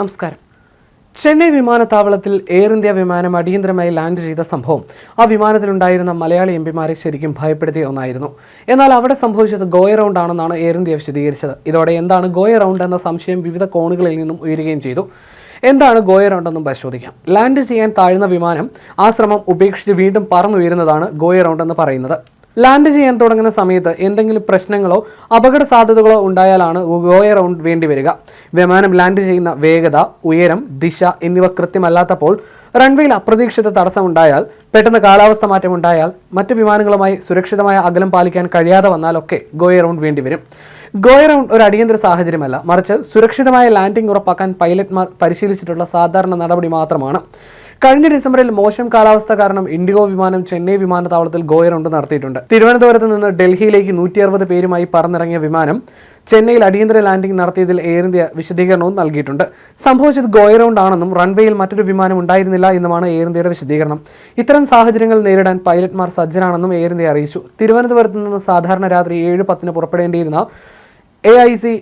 നമസ്കാരം. ചെന്നൈ വിമാനത്താവളത്തിൽ air India വിമാനം അടിയന്തരമായി ലാൻഡ് ചെയ്ത സംഭവം ആ വിമാനത്തിലുണ്ടായിരുന്ന മലയാളി എം പിമാരെ ശരിക്കും ഭയപ്പെടുത്തിയ ഒന്നായിരുന്നു. എന്നാൽ അവിടെ സംഭവിച്ചത് ഗോയ റൗണ്ട് ആണെന്നാണ് എയർ ഇന്ത്യ വിശദീകരിച്ചത്. ഇതോടെ എന്താണ് ഗോയ റൗണ്ട് എന്ന സംശയം വിവിധ കോണുകളിൽ നിന്നും ഉയരുകയും ചെയ്തു. എന്താണ് ഗോയ റൗണ്ട് എന്നും പരിശോധിക്കാം. ലാൻഡ് ചെയ്യാൻ താഴ്ന്ന വിമാനം ആ ശ്രമം ഉപേക്ഷിച്ച് വീണ്ടും പറന്നുയരുന്നതാണ് ഗോയ റൗണ്ട് എന്ന് പറയുന്നത്. ലാൻഡ് ചെയ്യാൻ തുടങ്ങുന്ന സമയത്ത് എന്തെങ്കിലും പ്രശ്നങ്ങളോ അപകട സാധ്യതകളോ ഉണ്ടായാലാണ് ഗോയ റൗണ്ട് വേണ്ടി വരിക. വിമാനം ലാൻഡ് ചെയ്യുന്ന വേഗത ഉയരം ദിശ എന്നിവ കൃത്യമല്ലാത്തപ്പോൾ റൺവേയിൽ അപ്രതീക്ഷിത തടസ്സമുണ്ടായാൽ പെട്ടെന്ന് കാലാവസ്ഥ മാറ്റം ഉണ്ടായാൽ മറ്റു വിമാനങ്ങളുമായി സുരക്ഷിതമായ അകലം പാലിക്കാൻ കഴിയാതെ വന്നാലൊക്കെ ഗോയ റൗണ്ട് വേണ്ടി വരും. ഗോയ റൗണ്ട് ഒരു അടിയന്തര സാഹചര്യമല്ല. മറിച്ച് സുരക്ഷിതമായ ലാൻഡിംഗ് ഉറപ്പാക്കാൻ പൈലറ്റ്മാർ പരിശീലിച്ചിട്ടുള്ള സാധാരണ നടപടി മാത്രമാണ്. കഴിഞ്ഞ ഡിസംബറിൽ മോശം കാലാവസ്ഥ കാരണം ഇൻഡിഗോ വിമാനം ചെന്നൈ വിമാനത്താവളത്തിൽ ഗോയർ ഉണ്ട് നടത്തിയിട്ടുണ്ട്. തിരുവനന്തപുരത്ത് നിന്ന് ഡൽഹിയിലേക്ക് നൂറ്റി അറുപത് പേരുമായി പറന്നിറങ്ങിയ വിമാനം ചെന്നൈയിൽ അടിയന്തര ലാൻഡിംഗ് നടത്തിയതിൽ എയർ ഇന്ത്യ വിശദീകരണവും നൽകിയിട്ടുണ്ട്. സംഭവിച്ചത് ഗോയർ റൗണ്ട് ആണെന്നും റൺവേയിൽ മറ്റൊരു വിമാനം ഉണ്ടായിരുന്നില്ല എന്നുമാണ് എയർ ഇന്ത്യയുടെ വിശദീകരണം. ഇത്തരം സാഹചര്യങ്ങൾ നേരിടാൻ പൈലറ്റ്മാർ സജ്ജരാണെന്നും എയർ ഇന്ത്യ അറിയിച്ചു. തിരുവനന്തപുരത്ത് നിന്ന് സാധാരണ രാത്രി ഏഴ് പത്തിന് പുറപ്പെടേണ്ടിയിരുന്ന എ ഐ സി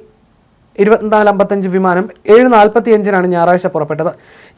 ഇരുപത്തിനാല് അമ്പത്തഞ്ച് വിമാനം ഏഴ് നാൽപ്പത്തി അഞ്ചിനാണ് ഞായറാഴ്ച പുറപ്പെട്ടത്.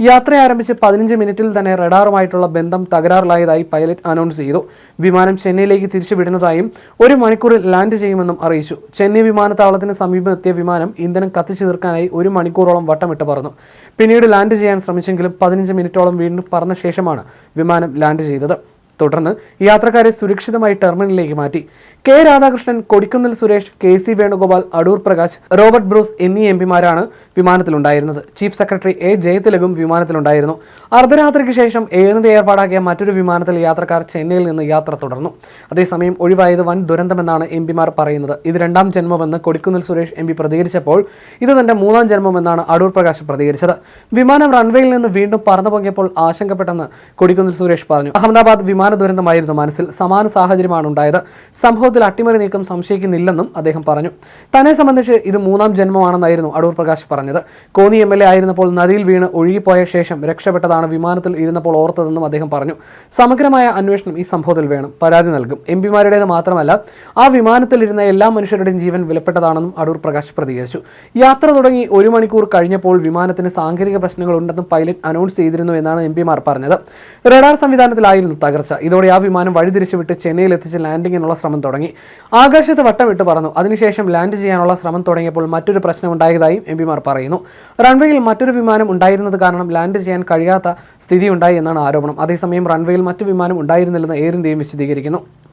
യാത്ര ആരംഭിച്ച് പതിനഞ്ച് മിനിറ്റിൽ തന്നെ റഡാറുമായിട്ടുള്ള ബന്ധം തകരാറിലായതായി പൈലറ്റ് അനൗൺസ് ചെയ്തു. വിമാനം ചെന്നൈയിലേക്ക് തിരിച്ചുവിടുന്നതായും ഒരു മണിക്കൂറിൽ ലാൻഡ് ചെയ്യുമെന്നും അറിയിച്ചു. ചെന്നൈ വിമാനത്താവളത്തിന് സമീപം എത്തിയ വിമാനം ഇന്ധനം കത്തിച്ചു തീർക്കാനായി ഒരു മണിക്കൂറോളം വട്ടമിട്ട് പറന്നു. പിന്നീട് ലാൻഡ് ചെയ്യാൻ ശ്രമിച്ചെങ്കിലും പതിനഞ്ച് മിനിറ്റോളം വീണ്ടും പറന്ന ശേഷമാണ് വിമാനം ലാൻഡ് ചെയ്തത്. തുടർന്ന് യാത്രക്കാരെ സുരക്ഷിതമായി ടെർമിനലിലേക്ക് മാറ്റി. K Radhakrishnan Kodikunnil Suresh K C Venugopal Adoor Prakash Robert Bruce എന്നീ എം പിമാരാണ് വിമാനത്തിലുണ്ടായിരുന്നത്. ചീഫ് സെക്രട്ടറി എ ജയതിലകും വിമാനത്തിലുണ്ടായിരുന്നു. അർദ്ധരാത്രിക്ക് ശേഷം എയർ ഇന്ത്യ ഏർപ്പാടാക്കിയ മറ്റൊരു വിമാനത്തിൽ യാത്രക്കാർ ചെന്നൈയിൽ നിന്ന് യാത്ര തുടർന്നു. അതേസമയം ഒഴിവായത് വൻ ദുരന്തമെന്നാണ് എം പിമാർ പറയുന്നത്. ഇത് രണ്ടാം ജന്മമെന്ന് കൊടിക്കുന്നിൽ സുരേഷ് എം പി പ്രതികരിച്ചപ്പോൾ ഇത് തന്റെ മൂന്നാം ജന്മമെന്നാണ് അടൂർ പ്രകാശ് പ്രതികരിച്ചത്. വിമാനം റൺവേയിൽ നിന്ന് വീണ്ടും പറന്നു പൊങ്ങിയപ്പോൾ ആശങ്കപ്പെട്ടെന്ന് കൊടിക്കുന്നിൽ സുരേഷ് പറഞ്ഞു. അഹമ്മദാബാദ് വിമാന ദുരന്തമായിരുന്നു മനസ്സിൽ. സമാന സാഹചര്യമാണ് ഉണ്ടായത്. സംഭവത്തിൽ അട്ടിമറി നീക്കം സംശയിക്കുന്നില്ലെന്നും അദ്ദേഹം പറഞ്ഞു. തന്നെ സംബന്ധിച്ച് ഇത് മൂന്നാം ജന്മമാണെന്നായിരുന്നു അടൂർ പ്രകാശ് പറഞ്ഞത്. കോന്നി എം എൽ എ ആയിരുന്നപ്പോൾ നദിയിൽ വീണ് ഒഴുകിപ്പോയ ശേഷം രക്ഷപ്പെട്ടതാണ് വിമാനത്തിൽ ഇരുന്നപ്പോൾ ഓർത്തതെന്നും അദ്ദേഹം പറഞ്ഞു. സമഗ്രമായ അന്വേഷണം ഈ സംഭവത്തിൽ വേണം. പരാതി നൽകും. എം പിമാരുടേത് മാത്രമല്ല ആ വിമാനത്തിലിരുന്ന എല്ലാ മനുഷ്യരുടെയും ജീവൻ വിലപ്പെട്ടതാണെന്നും അടൂർ പ്രകാശ് പ്രതികരിച്ചു. യാത്ര തുടങ്ങി ഒരു മണിക്കൂർ കഴിഞ്ഞപ്പോൾ വിമാനത്തിന് സാങ്കേതിക പ്രശ്നങ്ങളുണ്ടെന്നും പൈലറ്റ് അനൗൺസ് ചെയ്തിരുന്നു എന്നാണ് എം പിമാർ പറഞ്ഞത്. റഡാർ സംവിധാനത്തിലായിരുന്നു തകർച്ച. ഇതോടെ ആ വിമാനം വഴിതിരിച്ചുവിട്ട് ചെന്നൈയിൽ എത്തിച്ച് ലാൻഡിങ്ങിനുള്ള ശ്രമം തുടങ്ങി. ആകാശത്ത് വട്ടമിട്ട് പറന്നു. അതിനുശേഷം ലാൻഡ് ചെയ്യാനുള്ള ശ്രമം തുടങ്ങിയപ്പോൾ മറ്റൊരു പ്രശ്നം ഉണ്ടായതായും എം പിമാർ പറയുന്നു. റൺവേയിൽ മറ്റൊരു വിമാനം ഉണ്ടായിരുന്നത് കാരണം ലാൻഡ് ചെയ്യാൻ കഴിയാത്ത സ്ഥിതി ഉണ്ടായി എന്നാണ് ആരോപണം. അതേസമയം റൺവേയിൽ മറ്റു വിമാനം ഉണ്ടായിരുന്നില്ലെന്ന് എയർ ഇന്ത്യയും വിശദീകരിക്കുന്നു.